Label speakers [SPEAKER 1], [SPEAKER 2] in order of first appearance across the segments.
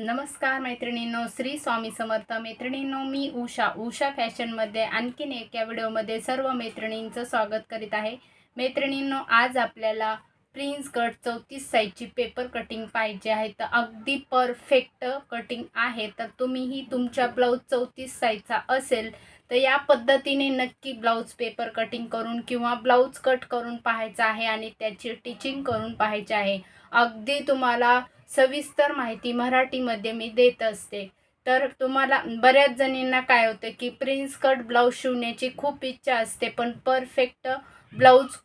[SPEAKER 1] नमस्कार मैत्रिणींनो श्री स्वामी समर्थ मैत्रिणींनो मी उषा. उषा फॅशनमध्ये आणखीन एका व्हिडिओमध्ये सर्व मैत्रिणींचं स्वागत करीत आहे. मैत्रिणींनो आज आपल्याला प्रिन्स कट चौतीस साईजची पेपर कटिंग पाहिजे आहे. तर अगदी परफेक्ट कटिंग आहे. तर तुम्हीही तुमच्या ब्लाऊज चौतीस साईजचा असेल तर या पद्धतीने नक्की ब्लाऊज पेपर कटिंग करून किंवा ब्लाऊज कट करून पाहायचा आहे आणि त्याची टिचिंग करून पाहायचे आहे. अगदी तुम्हाला सविस्तर माहिती मराठीमध्ये मी देत असते. तर तुम्हाला बऱ्याच जणींना काय होतं की प्रिन्स कट ब्लाऊज शिवण्याची खूप इच्छा असते पण परफेक्ट ब्लाऊज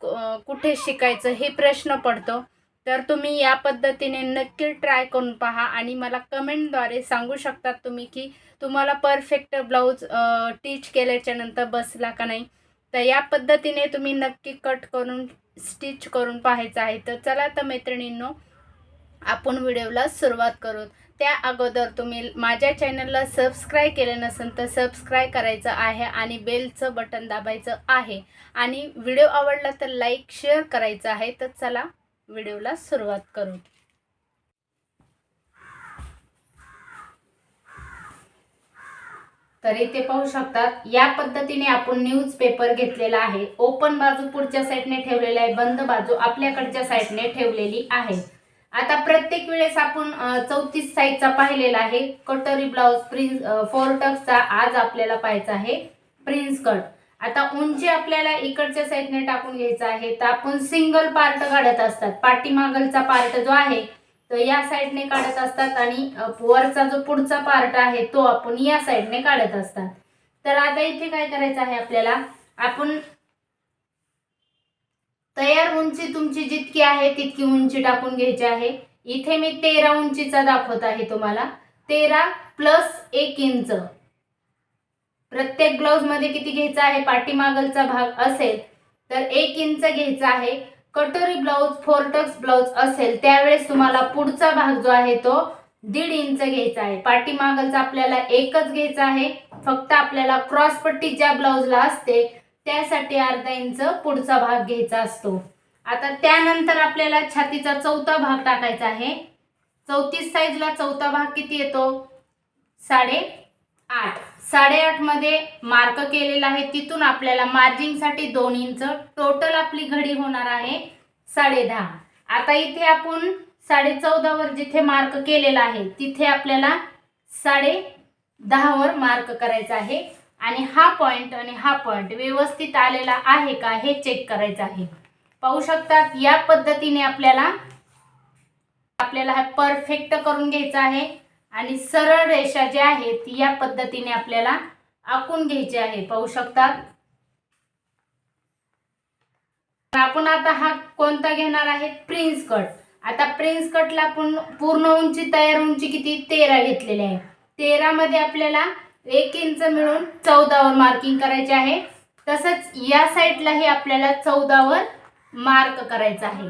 [SPEAKER 1] कुठे शिकायचं हे प्रश्न पडतो. तर तुम्ही या पद्धतीने नक्की ट्राय करून पहा आणि मला कमेंटद्वारे सांगू शकतात तुम्ही की तुम्हाला परफेक्ट ब्लाऊज टीच केल्याच्यानंतर बसला का नाही. तर या पद्धतीने तुम्ही नक्की कट करून स्टिच करून पाहायचं आहे. तर चला तर मैत्रिणींनो आपण व्हिडिओला सुरुवात करू. त्या अगोदर तुम्ही माझ्या चॅनलला सबस्क्राईब केलं नसेल तर सबस्क्राईब करायचं आहे आणि बेलचं बटन दाबायचं आहे. आणि व्हिडिओ आवडला तर लाईक शेअर करायचं आहे. तर चला व्हिडिओला सुरुवात करू. तर इथे पाहू शकतात या पद्धतीने आपण न्यूज पेपर घेतलेला आहे. ओपन बाजू पुढच्या साईडने ठेवलेला आहे बंद बाजू आपल्याकडच्या साईडने ठेवलेली आहे. आता प्रत्येक वेळेस आपण चौतीस साईजचा पाहिलेला आहे. कटोरी ब्लाउज प्रिन्स फोरटक्सचा आज आपल्याला पाहायचा आहे. प्रिन्स कट आता उंची आपल्याला इकडच्या साईडने टाकून घ्यायचा आहे. तर आपण सिंगल पार्ट काढत असतात. पाठीमागलचा पार्ट जो आहे तो या साईडने काढत असतात आणि वरचा जो पुढचा पार्ट आहे तो आपण या साईडने काढत असतात. तर आता इथे काय करायचं आहे आपल्याला? आपण तयार उंची तुमची जितकी आहे तितकी उंची टाकून घ्यायची आहे. इथे मी तेरा उंचीचा दाखवत आहे तुम्हाला. तेरा प्लस एक इंच. प्रत्येक ब्लाउजमध्ये किती घ्यायचा आहे? पाठीमागलचा भाग असेल तर एक इंच घ्यायचा आहे. कटोरी ब्लाऊज फोरटक्स ब्लाऊज असेल त्यावेळेस तुम्हाला पुढचा भाग जो आहे तो दीड इंच घ्यायचा आहे. पाठीमागलचा आपल्याला एकच घ्यायचा आहे. फक्त आपल्याला क्रॉसपट्टी ज्या ब्लाऊजला असते त्यासाठी अर्धा इंच पुढचा भाग घ्यायचा असतो. आता त्यानंतर आपल्याला छातीचा चौथा भाग टाकायचा आहे. चौतीस साईजला चौथा भाग किती येतो? साडे आठ साडेआठमध्ये मार्क केलेला आहे. तिथून आपल्याला मार्जिंगसाठी दोन इंच टोटल आपली घडी होणार आहे साडे दहा आता इथे आपण साडे चौदावर जिथे मार्क केलेला आहे तिथे आपल्याला साडे दहावर मार्क करायचा आहे. आणि हा पॉइंट आणि हा पॉइंट व्यवस्थित आलेला आहे का हे चेक करायचं आहे. पाहू शकतात या पद्धतीने आपल्याला आपल्याला हा परफेक्ट करून घ्यायचा आहे. आणि सरळ रेषा ज्या आहेत या पद्धतीने आपल्याला आखून घ्यायची आहे. पाहू शकतात? आपण आता हा कोणता घेणार आहे? Prince cut. आता प्रिन्स कटला आपण पूर्ण उंची तयार उंची किती? तेरा घेतलेली आहे. तेरा मध्ये आपल्याला एक इंच मिळून चौदावर मार्किंग करायचे आहे. तसंच या साईडलाही आपल्याला चौदावर मार्क करायचं आहे.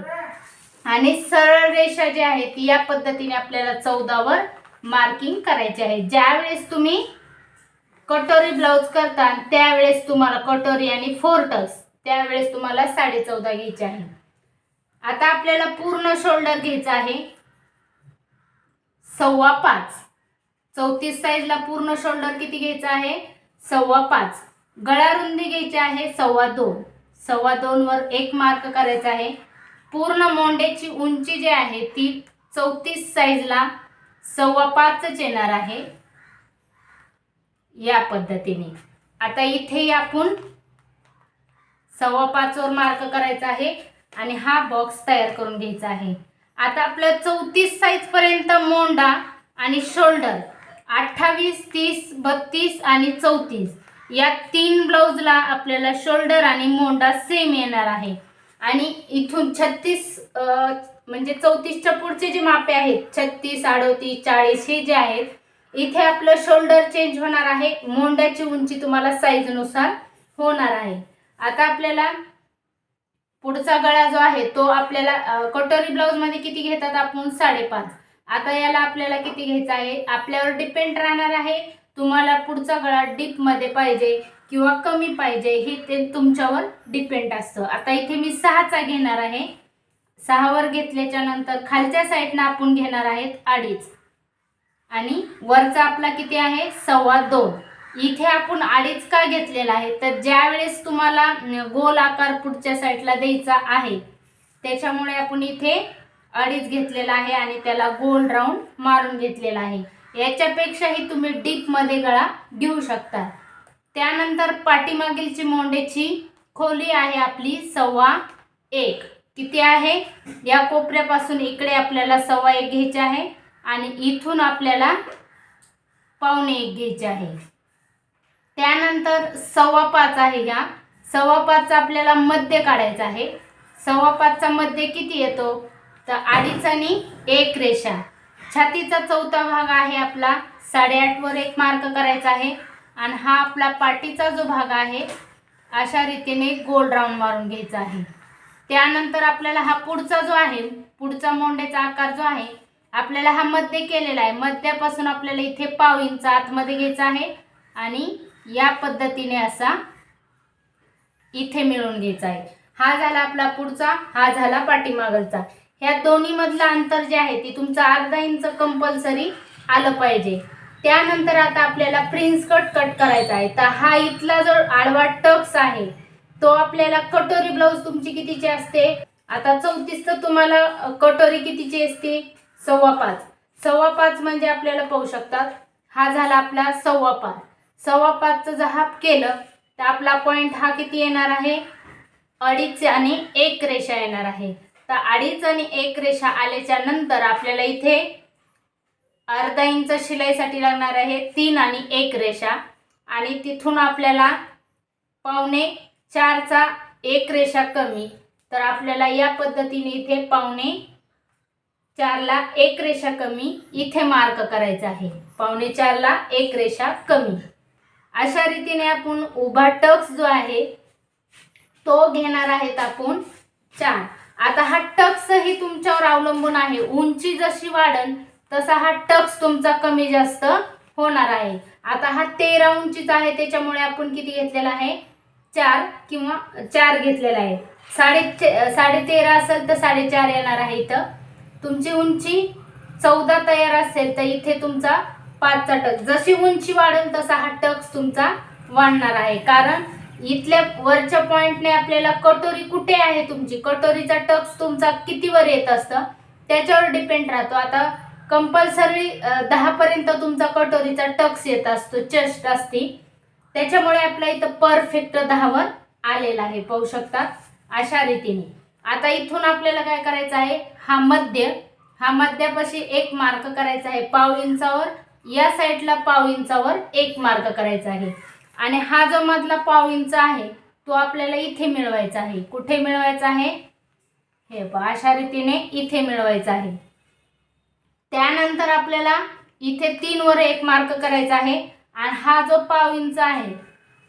[SPEAKER 1] आणि सरळ रेषा ज्या आहे ती या पद्धतीने आपल्याला चौदावर मार्किंग करायचे आहे. ज्यावेळेस तुम्ही कटोरी ब्लाऊज करता त्यावेळेस तुम्हाला कटोरी आणि फोर्टस त्यावेळेस तुम्हाला साडे चौदा घ्यायचे आहे. आता आपल्याला पूर्ण शोल्डर घ्यायचा आहे. सव्वा पाच. चौतीस साईजला पूर्ण शोल्डर किती घ्यायचा आहे? सव्वा पाच. गळा रुंदी घ्यायची आहे सव्वा दोन. सव्वा दोनवर एक मार्क करायचा आहे. पूर्ण मोंडेची उंची जी आहे ती चौतीस साईजला सव्वा पाचच येणार आहे या पद्धतीने. आता इथे आपण सव्वा पाचवर मार्क करायचा आहे आणि हा बॉक्स तयार करून घ्यायचा आहे. आता आपलं चौतीस साईज पर्यंत मोंडा आणि शोल्डर अठ्ठावीस तीस बत्तीस आणि चौतीस. या तीन ब्लाऊजला आपल्याला शोल्डर आणि मोंडा सेम येणार आहे. आणि इथून छत्तीस म्हणजे चौतीसच्या पुढचे जे मापे आहेत छत्तीस अडोतीस चाळीस हे जे आहेत इथे आपलं शोल्डर चेंज होणार आहे. मोंड्याची उंची तुम्हाला साईजनुसार होणार आहे. आता आपल्याला पुढचा गळा जो आहे तो आपल्याला कटोरी ब्लाऊजमध्ये किती घेतात आपण? साडेपाच. आता याला आपल्याला किती घ्यायचा आहे? आपल्यावर डिपेंड राहणार आहे. तुम्हाला पुढचा गळा डीपमध्ये पाहिजे किंवा कमी पाहिजे हे ते तुमच्यावर डिपेंड असतं. आता इथे मी सहाचा घेणार आहे. सहावर घेतल्याच्या नंतर खालच्या साईडनं आपण घेणार आहेत अडीच. आणि वरचा आपला किती आहे? सव्वा दोन. इथे आपण अडीच का घेतलेला आहे? तर ज्या वेळेस तुम्हाला गोल आकार पुढच्या साईडला द्यायचा आहे त्याच्यामुळे आपण इथे अडीच घेतलेला आहे आणि त्याला गोल राऊंड मारून घेतलेला आहे. याच्यापेक्षाही तुम्ही डीपमध्ये गळा घेऊ शकता. त्यानंतर पाठीमागीलची मोंडेची खोली आहे आपली सव्वा एक. किती आहे? या कोपऱ्यापासून इकडे आपल्याला सव्वा एक घ्यायचे आहे आणि इथून आपल्याला पावणे एक घ्यायचे आहे. त्यानंतर सव्वा पाच आहे ह्या सव्वा पाचचा आपल्याला मध्य काढायचा आहे. सव्वा पाचचा मध्य किती येतो? तर अडीच आणि एक रेषा. छातीचा चौथा भाग आहे आपला. साडेआठवर एक मार्क करायचा आहे. आणि हा आपला पाठीचा जो भाग आहे अशा रीतीने गोल राऊंड मारून घ्यायचा आहे. त्यानंतर आपल्याला हा पुढचा जो आहे पुढचा मोंड्याचा आकार जो आहे आपल्याला हा मध्य केलेला आहे. मध्यापासून आपल्याला इथे पाव इंच आतमध्ये घ्यायचा आहे आणि या पद्धतीने असा इथे मिळून घ्यायचा आहे. हा झाला आपला पुढचा हा झाला पाठीमागलचा ह्या दोन्ही मधलं अंतर जे आहे ते तुमचं अर्धा इंच कंपल्सरी आलं पाहिजे. त्यानंतर आता आपल्याला प्रिन्स कट कट करायचा आहे. तर हा इथला जो आडवा टक्स आहे तो आपल्याला कटोरी ब्लाऊज तुमची कितीची असते? आता चौतीस तर तुम्हाला कटोरी कितीची असते? सव्वा पाच. सव्वा पाच म्हणजे आपल्याला पाहू शकतात हा झाला आपला सव्वा पाच. सव्वा पाचचं जर हाफ केलं तर आपला पॉईंट हा किती येणार आहे? अडीच आणि एक रेषा येणार आहे. तर अडीच आणि एक रेषा आल्याच्यानंतर आपल्याला इथे अर्धा इंच शिलाईसाठी लागणार आहे तीन आणि एक रेषा. आणि तिथून आपल्याला पावणे चारचा एक रेषा कमी. तर आपल्याला या पद्धतीने इथे पावणे चारला एक रेषा कमी इथे मार्क करायचा आहे. पावणे चारला एक रेषा कमी. अशा रीतीने आपण उभा टक्स जो आहे तो घेणार आहेत आपण चार. आता हा टक्सही तुमच्यावर अवलंबून आहे. उंची जशी वाढन तसा हा टक्स तुमचा कमी जास्त होणार आहे. आता हा तेरा उंचीचा आहे त्याच्यामुळे आपण किती घेतलेला आहे? चार किंवा चार घेतलेला आहे. साडे साडे तेरा असेल तर साडेचार येणार आहे इथं. तुमची उंची चौदा तयार असेल तर इथे तुमचा पाचचा टक जशी उंची वाढेल तसा हा टक्स तुमचा वाढणार आहे. कारण इथल्या वरच्या पॉइंटने आपल्याला कटोरी कुठे आहे तुमची? कटोरीचा टक्स तुमचा कितीवर येत असतं? त्याच्यावर डिपेंड राहतो. आता कंपल्सरी दहापर्यंत तुमचा कटोरीचा टक्स येत असतो चेस्ट असती. त्याच्यामुळे आपला इथं परफेक्ट दहावर आलेला आहे पाहू शकतात अशा रीतीने. आता इथून आपल्याला काय करायचं आहे? हा मध्य हा मध्यापाशी एक मार्क करायचा आहे पाव इंचावर या साईडला पाव इंचावर एक मार्क करायचा आहे. आणि हा जो मधला पाव इंच आहे तो आपल्याला इथे मिळवायचा आहे. कुठे मिळवायचा आहे? हे पहा अशा रीतीने इथे मिळवायचा आहे. त्यानंतर आपल्याला इथे तीनवर एक मार्क करायचा आहे. आणि हा जो पाव इंच आहे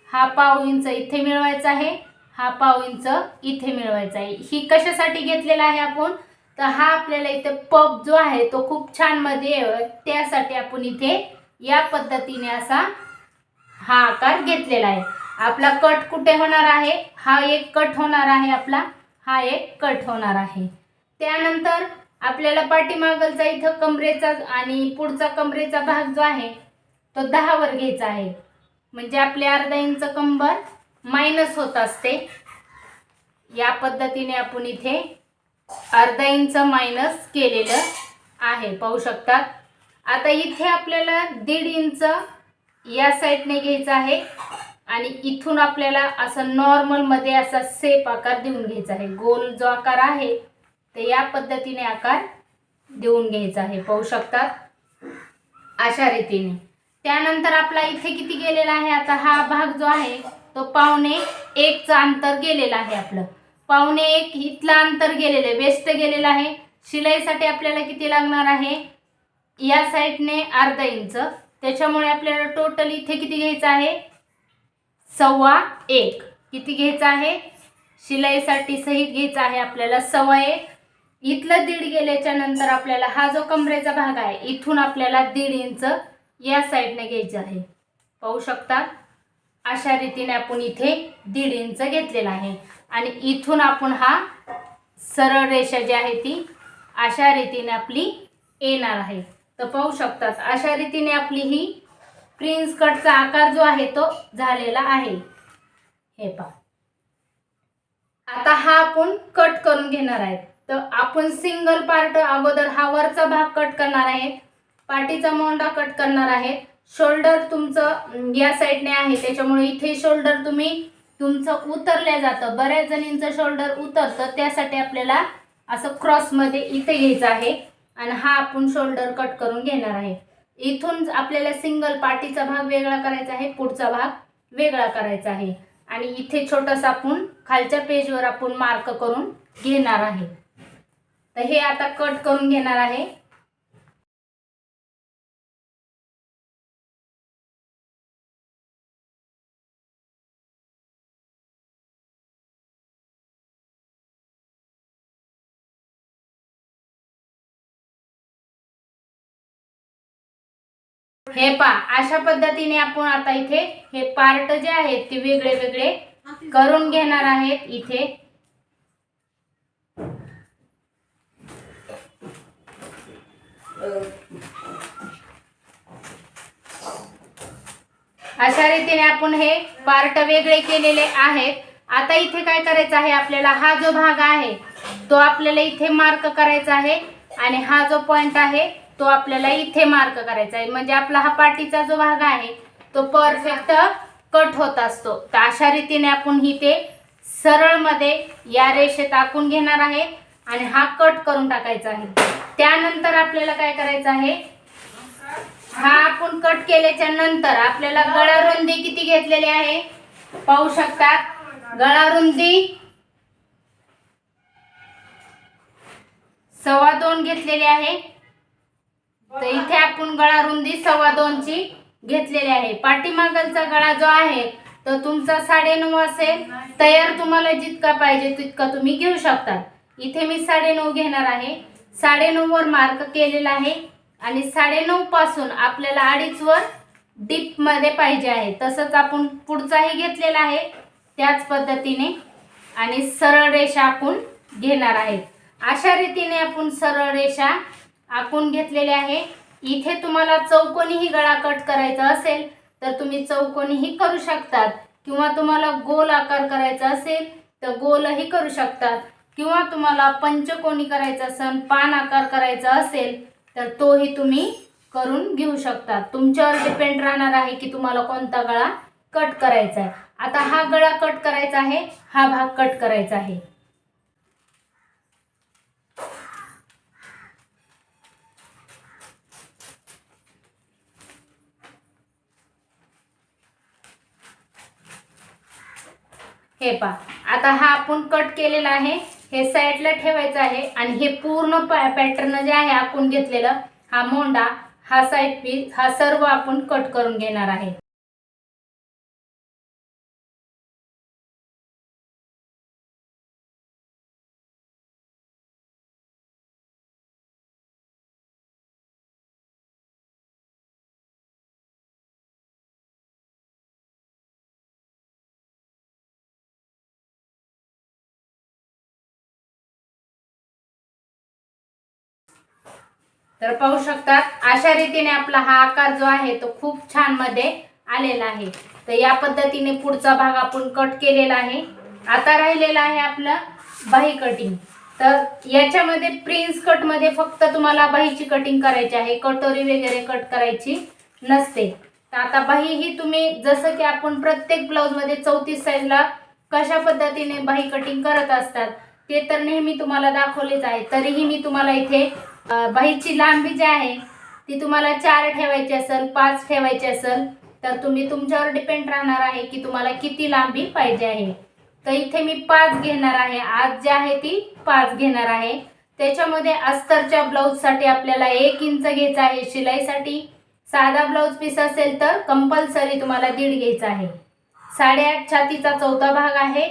[SPEAKER 1] हा पाव इंच इथे मिळवायचा आहे हा पाव इंच इथे मिळवायचा आहे. ही कशासाठी घेतलेला आहे आपण? तर हा आपल्याला इथे पब जो आहे तो खूप छानमध्ये त्यासाठी आपण इथे या पद्धतीने असा हा आकार घेतलेला आहे. आपला कट कुठे होणार आहे? हा एक कट होणार आहे आपला. हा एक कट होणार आहे. त्यानंतर आपल्याला पाठीमागलचा इथं कमरेचा आणि पुढचा कमरेचा भाग जो आहे तो दहावर घ्यायचा आहे. म्हणजे आपले अर्धा इंच कंबर मायनस होत असते. या पद्धतीने आपण इथे अर्धा इंच मायनस केलेलं आहे. पाहू शकतात आता इथे आपल्याला दीड इंच या साईडने घ्यायचं आहे. आणि इथून आपल्याला असं नॉर्मलमध्ये असा सेप आकार देऊन घ्यायचा आहे. गोल जो आकार आहे ते या पद्धतीने आकार देऊन घ्यायचा आहे. पाहू शकतात अशा रीतीने. त्यानंतर आपला इथे किती गेलेला आहे? आता हा भाग जो आहे तो पावणे एकचं अंतर गेलेलं आहे आपलं. पावणे एक इथलं अंतर गेलेलं आहे वेस्ट गेलेलं आहे. शिलाईसाठी आपल्याला किती लागणार आहे? या साईडने अर्धा इंच. त्याच्यामुळे आपल्याला टोटल इथे किती घ्यायचं आहे? सव्वा एक. किती घ्यायचं आहे? शिलाईसाठी सहित घ्यायचं आहे आपल्याला सव्वा एक. इथलं दीड गेल्याच्यानंतर आपल्याला हा जो कमरेचा भाग आहे इथून आपल्याला दीड इंच या साईडने घ्यायचं आहे. पाहू शकता अशा रीतीने आपण इथे दीड इंच घेतलेला आहे. आणि इथून आपण हा सरळ रेषा जी आहे ती अशा रीतीने आपली येणार आहे. तर पाहू शकतात अशा रीतीने आपली ही प्रिन्स कटचा आकार जो आहे तो झालेला आहे. हे पहा. आता हा आपण कट करून घेणार आहे. तर आपण सिंगल पार्ट अगोदर हा वरचा भाग कट करणार आहे. पाठीचा मोंडा कट करणार आहे शोल्डर तुमचं या साईडने आहे. त्याच्यामुळे इथे शोल्डर तुम्ही तुमचं उतरल्या जातं. बऱ्याच जणींचं शोल्डर उतरतं. त्यासाठी आपल्याला असं क्रॉसमध्ये इथे घ्यायचं आहे. आणि हा आपण शोल्डर कट करून घेणार आहे. इथून आपल्याला सिंगल पाठीचा भाग वेगळा करायचा आहे. पुढचा भाग वेगळा करायचा आहे. आणि इथे छोटासा आपण खालच्या पेजवर आपण मार्क करून घेणार आहे. तर हे आता कट करून घेणार आहे. हे पा अशा पद्धतीने आपण आता इथे हे पार्ट जे आहेत ते वेगळे वेगळे करून घेणार आहेत इथे. अशा रीतीने आपण हे पार्ट वेगळे केलेले आहेत. आता इथे काय करायचं आहे आपल्याला हा जो भाग आहे तो आपल्याला इथे मार्क करायचा आहे. आणि हा जो पॉइंट आहे तो आपल्याला इथे मार्क करायचा आहे. म्हणजे आपला हा पाठीचा जो भाग आहे तो परफेक्ट कट होत असतो. तर अशा रीतीने आपण ही ते सरळमध्ये या रेषेत आखून घेणार आहे आणि हा कट करून टाकायचा आहे. त्यानंतर आपल्याला काय करायचं आहे? हा आपण कट केल्याच्यानंतर आपल्याला गळा रुंदी किती घेतलेली आहे? पाहू शकतात? गळा रुंदी सव्वा दोन घेतलेली आहे. तर इथे आपण गळा रुंदी सव्वा दोनची घेतलेली आहे. पाठीमागलचा गळा जो आहे तो तुमचा साडेनऊ असेल. तयार तुम्हाला जितका पाहिजे तितका तुम्ही घेऊ शकता. इथे मी साडेनऊ घेणार आहे. साडेनऊ वर मार्क केलेला आहे आणि साडेनऊ पासून आपल्याला अडीच वर डीपमध्ये पाहिजे आहे. तसंच आपण पुढचाही घेतलेला आहे. त्याच पद्धतीने आणि सरळ रेषा आपण घेणार आहे. अशा रीतीने आपण सरळ रेषा आखून घेतलेले आहे. इथे तुम्हाला चौकोनीही गळा कट करायचा असेल तर तुम्ही चौकोनीही करू शकतात. किंवा तुम्हाला गोल आकार करायचा असेल तर गोलही करू शकतात. किंवा तुम्हाला पंचकोनी करायचा असेल पान आकार करायचा असेल तर तोही तुम्ही करून घेऊ शकता तुमच्यावर डिपेंड राहणार आहे की तुम्हाला कोणता गळा कट करायचा आहे. आता हा गळा कट करायचा आहे हा भाग कट करायचा आहे. हे पहा. आता हा आपण कट केलेला आहे. हे साईडला ठेवायचं आहे आणि हे पूर्ण पॅटर्न जे आहे आपण घेतलेलं हा मोंडा हा साईड पीस हा सर्व आपण कट करून घेणार आहे. तर पाहू शकतात अशा रीतीने आपला हा आकार जो आहे तो खूप छानमध्ये आलेला आहे. तर या पद्धतीने पुढचा भाग आपण कट केलेला आहे. आता राहिलेला आहे आपलं बाही कटिंग तर याच्यामध्ये प्रिन्स कटमध्ये फक्त तुम्हाला बाहीची कटिंग करायची आहे कटोरी वगैरे कट करायची नसते. तर आता बाही ही तुम्ही जसं की आपण प्रत्येक ब्लाऊजमध्ये चौतीस साईजला कशा पद्धतीने बाही कटिंग करत असतात ते तर नेहमी तुम्हाला दाखवलेच आहे. तरीही मी तुम्हाला इथे बाहीची लांबी जी आहे ती तुम्हाला चार ठेवायची असेल पाच ठेवायची असेल तर तुम्ही तुमच्यावर डिपेंड राहणार आहे की तुम्हाला किती लांबी पाहिजे आहे. तर इथे मी पाच घेणार आहे. आज जी आहे ती पाच घेणार आहे. त्याच्यामध्ये अस्तरच्या ब्लाऊजसाठी आपल्याला एक इंच घ्यायचं आहे. शिलाईसाठी साधा ब्लाऊज पीस असेल तर कंपल्सरी तुम्हाला दीड घ्यायचा आहे. साडेआठ छातीचा चौथा भाग आहे.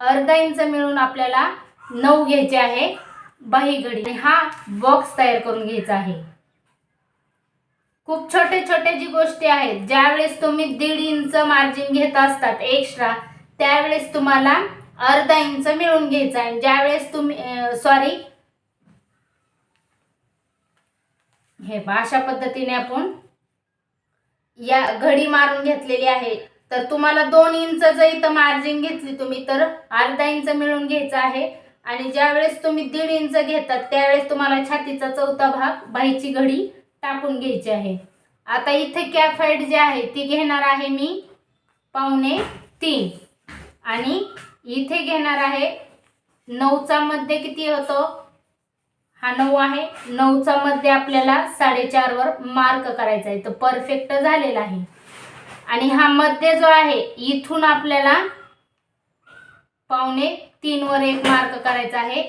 [SPEAKER 1] अर्धा इंच मिळून आपल्याला नऊ घ्यायचे आहे. बाही घडी आणि हा बॉक्स तयार करून घ्यायचा आहे. खूप छोटे छोटे जी गोष्टी आहेत ज्यावेळेस तुम्ही दीड इंच मार्जिन घेत असतात एक्स्ट्रा त्यावेळेस तुम्हाला अर्धा इंच मिळून घ्यायचा आहे. ज्यावेळेस तुम्ही सॉरी हे अशा पद्धतीने आपण या घडी मारून घेतलेली आहे. तर तुम्हाला दोन इंच जर इथं मार्जिन घेतली तुम्ही तर अर्धा इंच मिळून घ्यायचं आहे. आणि ज्यावेळेस तुम्ही दीड इंच घेतात त्यावेळेस तुम्हाला छातीचा चौथा भाग बाईची घडी टाकून घ्यायची आहे. आता इथे कॅफाईड जी आहे ती घेणार आहे मी पावणे तीन. आणि इथे घेणार आहे नऊचा मध्ये किती होतो? हा नऊ आहे. नऊचा मध्ये आपल्याला साडेचारवर मार्क करायचा आहे. तर परफेक्ट झालेला आहे. आणि हा मध्ये जो आहे इथून आपल्याला पावणे तीनवर एक मार्क करायचा आहे.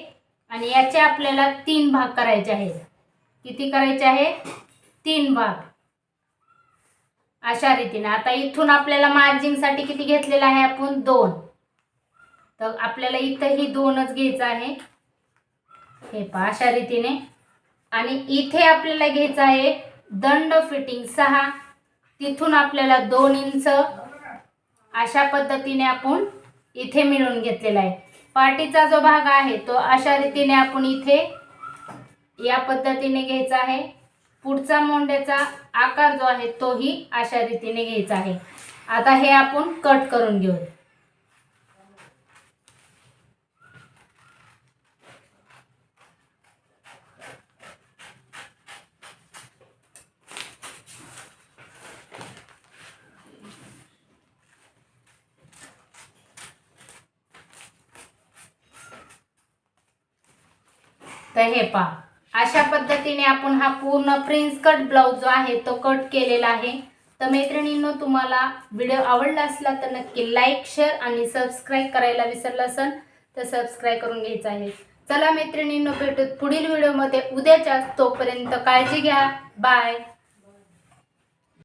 [SPEAKER 1] आणि याचे आपल्याला तीन भाग करायचे आहेत. किती करायचे आहे? तीन भाग. अशा रीतीने. आता इथून आपल्याला मार्जिंगसाठी किती घेतलेलं आहे आपण? दोन. तर आपल्याला इथंही दोनच घ्यायचं आहे. हे पहा अशा रीतीने. आणि इथे आपल्याला घ्यायचं आहे दंड फिटिंग सहा. तिथून आपल्याला दोन इंच. अशा पद्धतीने आपण इथे मिळून घेतलेला आहे. पाठीचा जो भाग आहे तो अशा रीतीने आपण इथे या पद्धतीने घ्यायचा आहे. पुढचा मोंड्याचा आकार जो आहे तोही अशा रीतीने घ्यायचा आहे. आता हे आपण कट करून घेऊ तर हे पहा. अशा पद्धतीने आपण हा पूर्ण प्रिन्स कट ब्लाऊज जो आहे तो कट केलेला आहे. तर मैत्रिणींनो तुम्हाला व्हिडिओ आवडला असला तर नक्की लाईक शेअर आणि सबस्क्राईब करायला विसरलं असेल तर सबस्क्राईब करून घ्यायचं आहे. चला मैत्रिणींनो भेटूत पुढील व्हिडिओमध्ये. उद्याच्या तोपर्यंत काळजी घ्या. बाय.